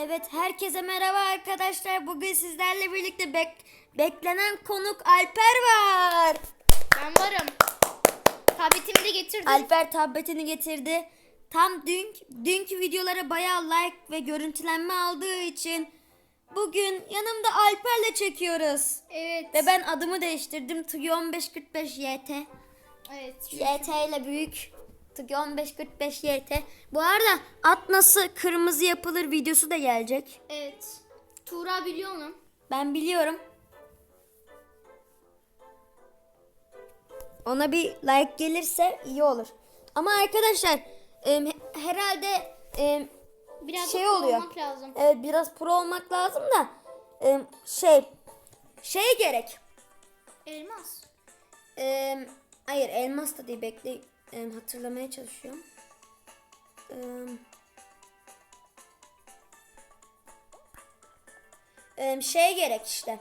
Evet herkese merhaba arkadaşlar. Bugün sizlerle birlikte bek- beklenen konuk Alper var. Ben varım. Tabletimi de getirdim. Alper tabletini getirdi. Tam dün dünkü videolara bayağı like ve görüntülenme aldığı için bugün yanımda Alper'le çekiyoruz. evet. Ve ben adımı değiştirdim. Tugi 1545 YT. Evet. YT ile büyük. Tugi 1545 YT. Bu arada at nasıl kırmızı yapılır videosu da gelecek. Evet. Tuğra biliyor onu. Ben biliyorum. Ona bir like gelirse iyi olur. Ama arkadaşlar em, herhalde em, Biraz Şey da oluyor. olmak lazım. evet, biraz pro olmak lazım da em, şey şey gerek. Elmas. Em, hayır elmas da değil bekle em, hatırlamaya çalışıyorum. Em, şey gerek işte.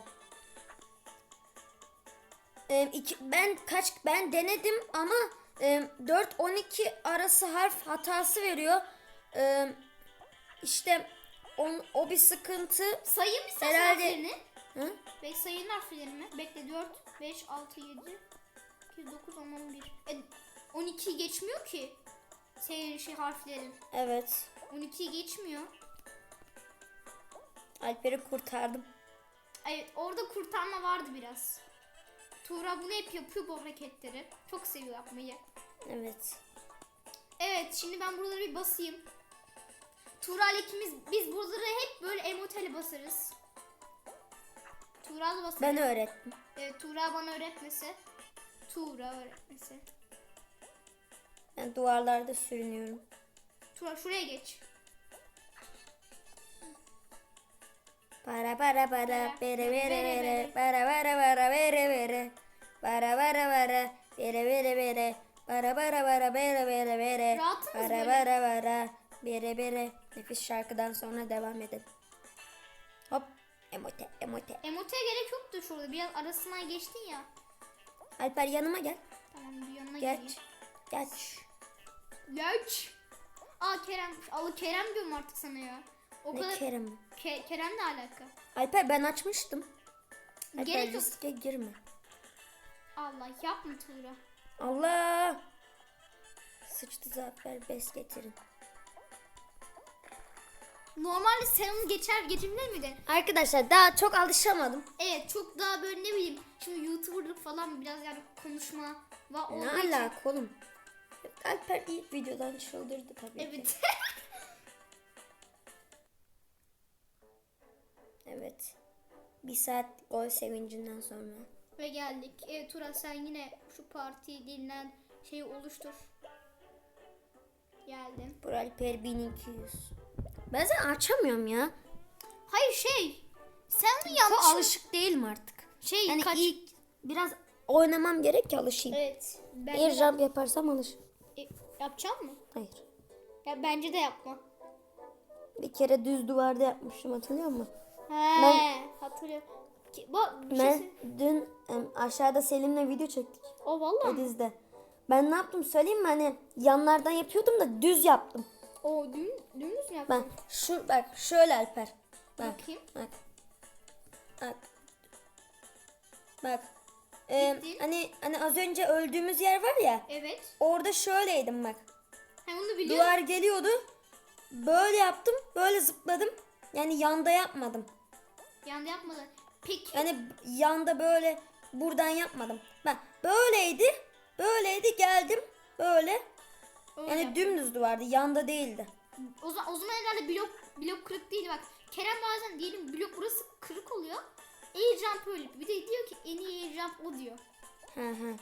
İki, ben kaç ben denedim ama em, 4 12 arası harf hatası veriyor. Em, işte on, o bir sıkıntı. Sayayım mı sen Herhalde- harflerini? Hı? Ve sayın harflerini. Bekle 4, 5, 6, 7, 8, 9, 10, 11. E, 12'yi geçmiyor ki. Senin şey harflerin. Evet. 12'yi geçmiyor. Alper'i kurtardım. Evet orada kurtarma vardı biraz. Tuğra bunu hep yapıyor bu hareketleri. Çok seviyor yapmayı. Evet. Evet şimdi ben buraları bir basayım. Tuğra ile ikimiz biz buraları hep böyle emoteli basarız. Tuğra da basar. Ben öğrettim. Evet, Tuğra bana öğretmese. Tuğra öğretmese. Ben duvarlarda sürünüyorum. Tuğra şuraya geç. Para para para bere bere bere para para para bere bere para para para bere bere bere para para para bere bere bere para para para bere bere nefis şarkıdan sonra devam edelim. Hop emote emote. Emote'ye gerek yoktu şurada. Biraz arasından geçtin ya. Alper yanıma gel. Tamam bir yanına geleyim. Geç. Geç. Aa Kerem. Allah Kerem diyorum artık sana ya. O Ne kadar Kerem? Ke- Kerem'le alaka. Alper ben açmıştım. Alper Gerek yok. riske girme. Allah yapma Tuğra. Allah. Sıçtı zafer bes getirin. Normalde sen onu geçer geçebilir miydin? Arkadaşlar daha çok alışamadım. Evet çok daha böyle ne bileyim. Şimdi YouTuber'lık falan biraz yani konuşma. Ne olduğu için- alaka oğlum? Alper ilk videodan çıldırdı tabii ki. Evet. Evet. Bir saat gol sevincinden sonra. Ve geldik. Evet Tura sen yine şu parti denilen şeyi oluştur. Geldim. Bu Alper 1200. Ben zaten açamıyorum ya. Hayır şey. Sen Çok yanlış alışık değilim artık. Şey Yani kaç. ilk biraz oynamam gerek ki alışayım. Evet. Ben Air jump yaparsam alış. Yapacağım mı? Hayır. Ya bence de yapma. Bir kere düz duvarda yapmıştım hatırlıyor musun? He, Ben- hatırlıyorum. Ki, şey Ben dün em, aşağıda Selim'le video çektik. O valla. mı? Ediz'de. Ben ne yaptım söyleyeyim mi? Hani yanlardan yapıyordum da düz yaptım. O dün, dümdüz mü yaptın? Ben şu bak şöyle Alper. Bak. Bakayım. Bak. Bak. Bak. Ee, Gittin. hani hani az önce öldüğümüz yer var ya. Evet. Orada şöyleydim bak. He onu biliyorum. Duvar geliyordu. Böyle yaptım. Böyle zıpladım. Yani yanda yapmadım. Yanda yapmadı. Peki. Yani yanda böyle buradan yapmadım. Ben böyleydi. Böyleydi geldim. Böyle. öyle Yani dümdüz duvardı. Yanda değildi. o, zaman, o zaman herhalde blok blok kırık değil bak. Kerem bazen diyelim blok burası kırık oluyor. Air jump öyle. Bir de diyor ki en iyi air jump o diyor. Hı hı.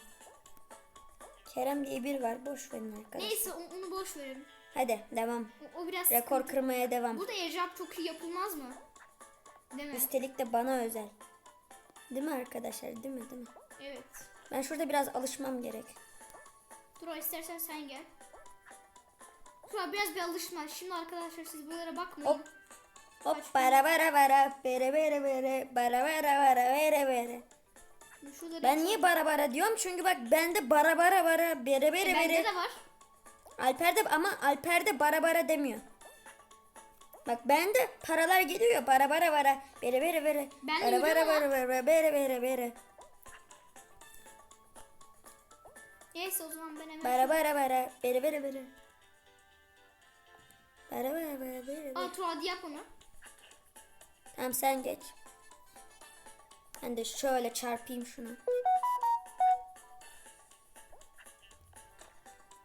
Kerem diye bir var. Boş verin arkadaşlar. Neyse o- onu boş verin. Hadi devam. O, o biraz Rekor sıkıntı. kırmaya devam. Burada air jump çok iyi yapılmaz mı? Değil mi? Üstelik de bana özel. Değil mi arkadaşlar? Değil mi? Değil mi? Evet. Ben şurada biraz alışmam gerek. Dur o istersen sen gel. Dur biraz bir alışma. Şimdi arkadaşlar siz buralara bakmayın. Hop. Hop bara bara bara bere bere bere bara bara bara bere bere. Ben niye bara bara diyorum? Çünkü bak bende bara bara bara bere bere E, bende bere. de var. Alper'de ama Alper'de bara bara demiyor. Bak bende paralar geliyor. Para para para. Bere bere bere. Ben Para para yürüyorum para bere bere bere bere. Neyse o zaman ben hemen. Bara bara bara. Bere bere bere. Bara bara bara bere bere. Aa Tuğ hadi yap onu. Tamam sen geç. Ben de şöyle çarpayım şunu.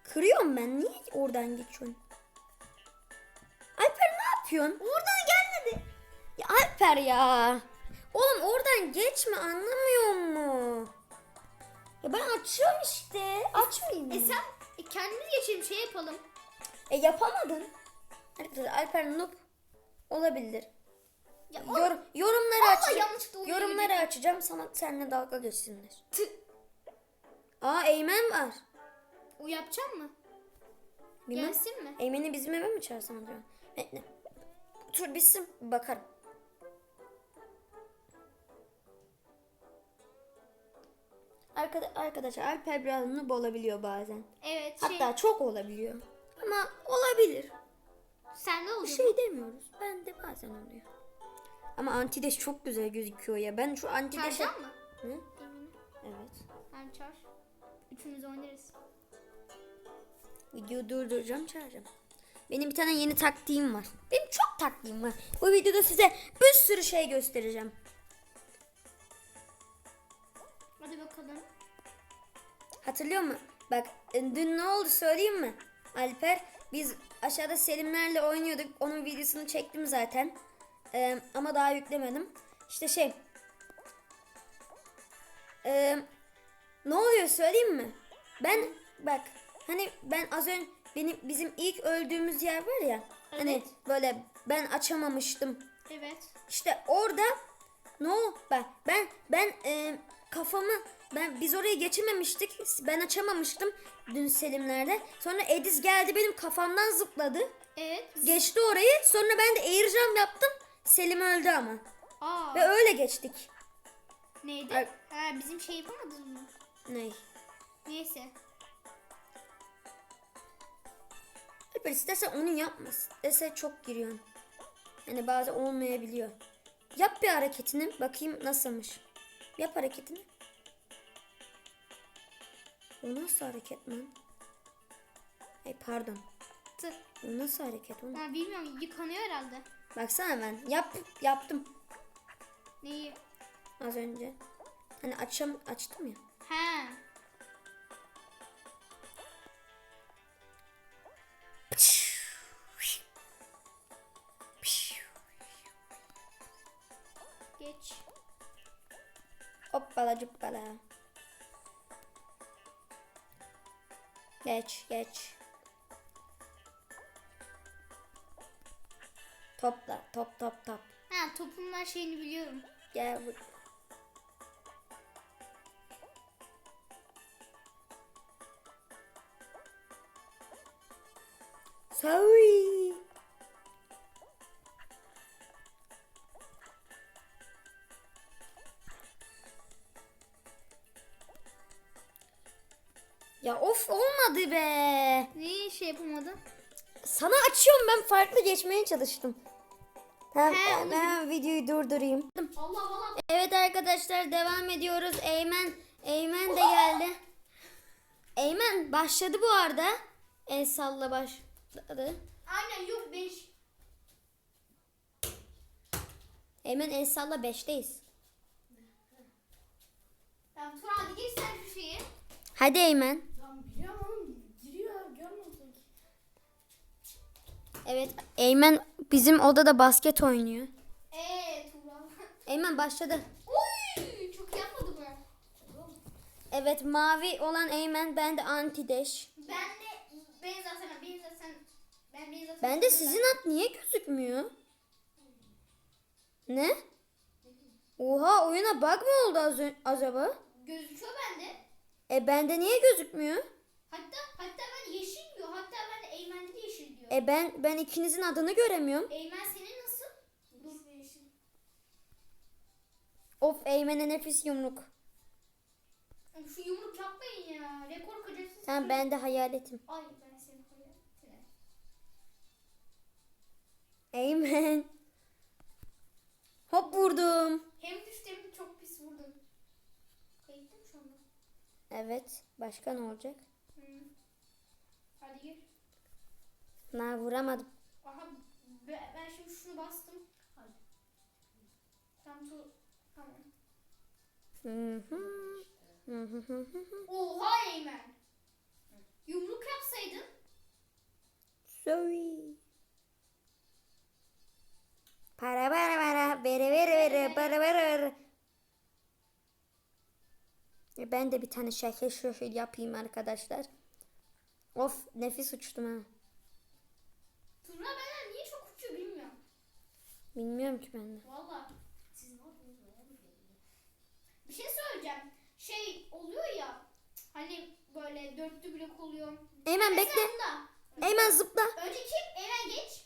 Kırıyorum ben. Niye oradan geçiyorsun? Alper ne yapıyorsun? Oradan gelmedi. Ya Alper ya. Oğlum oradan geçme anlamıyor mu? Ya ben açıyorum işte. Açmayayım. E sen e, kendimiz geçelim şey yapalım. E yapamadın. Alper noob olabilir. Ya Yor, yorumları Allah açacağım. yanlışlıkla Yorumları açacağım sana seninle dalga geçsinler. Tüh. Aa Eymen var. O yapacak mı? Bilmem. Gelsin mi? Eymen'i bizim eve mi çağırsam acaba? Bekle. Tur bitsin bakarım. Arkada, arkadaşlar Alper biraz noob olabiliyor bazen. Evet şey. Hatta çok olabiliyor. Ama olabilir. Sende Bir oluyor. şey demiyoruz. Ben de bazen oluyor. Ama antideş çok güzel gözüküyor ya. Ben şu antideşe... Çağıracak mı? Hı? Evet. Ben çağır. Üçümüz oynarız. Videoyu durduracağım çağıracağım. Benim bir tane yeni taktiğim var. Benim çok taktiğim var. Bu videoda size bir sürü şey göstereceğim. Hadi bakalım. Hatırlıyor musun? Bak e, dün ne oldu söyleyeyim mi? Alper biz aşağıda Selimlerle oynuyorduk. Onun videosunu çektim zaten. Ee, ama daha yüklemedim. İşte şey. Ee, ne oluyor söyleyeyim mi? Ben bak hani ben az önce benim bizim ilk öldüğümüz yer var ya. Hani Evet. böyle ben açamamıştım. Evet. İşte orada no ben ben ben e, kafamı ben biz oraya geçememiştik. Ben açamamıştım dün Selimler'de. Sonra Ediz geldi benim kafamdan zıpladı. Evet. Geçti orayı. Sonra ben de air jump yaptım. Selim öldü ama. Aa. Ve öyle geçtik. Neydi? Ay- Ha bizim şey yapamadın mı? Ney? Neyse. Alper istersen onu yapma. Dese çok giriyorsun. Yani bazen olmayabiliyor. Yap bir hareketini. Bakayım nasılmış. Yap hareketini. O nasıl hareket lan? Ay pardon. Tı. O nasıl hareket oğlum? Ha bilmiyorum yıkanıyor herhalde. Baksana ben. Yap, yaptım Neyi? az önce. Hani açam, açtım ya. Ha. Geç. Hoppala cuppala. Geç geç. Topla top top top. Ha topunlar şeyini biliyorum. Gel bu. Sorry. Ya of olmadı be. Neyi şey yapamadın? Sana açıyorum ben farklı geçmeye çalıştım. Tamam He, ben, videoyu durdurayım. Allah Allah. Evet arkadaşlar devam ediyoruz. Eymen Eymen de geldi. Eymen başladı bu arada. El salla başladı. Aynen yok 5. Eymen el salla 5'teyiz. Tamam Turan hadi gir sen şu şeyi. Hadi Eymen. Lan biliyorum oğlum giriyor görmüyorsun ki. Evet Eymen bizim odada basket oynuyor. Turan. Eymen başladı. Oy çok yapmadı bu. Evet mavi olan Eymen ben de anti-dash. Ben de ben zaten ben zaten ben ben zaten. Ben de sizin at niye gözükmüyor? Ne? Oha oyuna bug mı oldu az acaba? gözüküyor bende. E bende niye gözükmüyor? Hatta hatta ben yeşil diyor. Hatta ben de Eymen'de de yeşil diyor. E ben ben ikinizin adını göremiyorum. Eymen senin nasıl? Of Eymen'e nefis yumruk. Şu yumruk yapmayın ya. Rekor kıracaksınız. Sen ben de hayaletim. Ay ben seni koyarım. Eymen. Hop vurdum. Hem düştü hem de çok pis vurdum. Kayıtta mı şu anda? Evet. Başka ne olacak? Hı. Hadi gir. Na vuramadım. Aha be- ben şimdi şunu bastım. Hadi. Tam tu tamam. Oha Eymen. Yumruk yapsaydın. Sorry. Para para para vere vere vere para para para. E, Ben de bir tane şekil şöyle yapayım arkadaşlar. Of nefis uçtum ha. Turna benden niye çok uçuyor bilmiyorum. Bilmiyorum ki ben de. Valla. Siz ne yapıyorsunuz? Bir şey söyleyeceğim. Şey oluyor ya. Hani böyle dörtlü blok oluyor. Eymen Mesela bekle. bunda. Eymen zıpla. Önce kim? Eymen geç.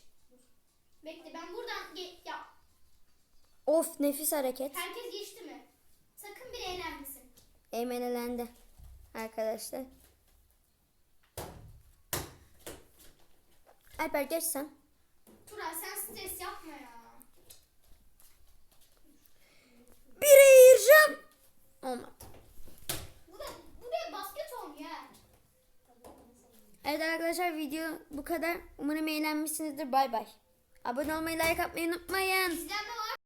Bekle ben buradan ge- ya Of nefis hareket. herkes geçti mi? Sakın bir eğlenmesin. Eymen elendi. Arkadaşlar. Alper geç sen. Turan sen stres yapma ya. Bir ayıracağım. Olmadı. Bu da bu da basket oynuyor. Evet arkadaşlar video bu kadar. Umarım eğlenmişsinizdir. Bay bay. Abone olmayı, like atmayı unutmayın. İzlenme var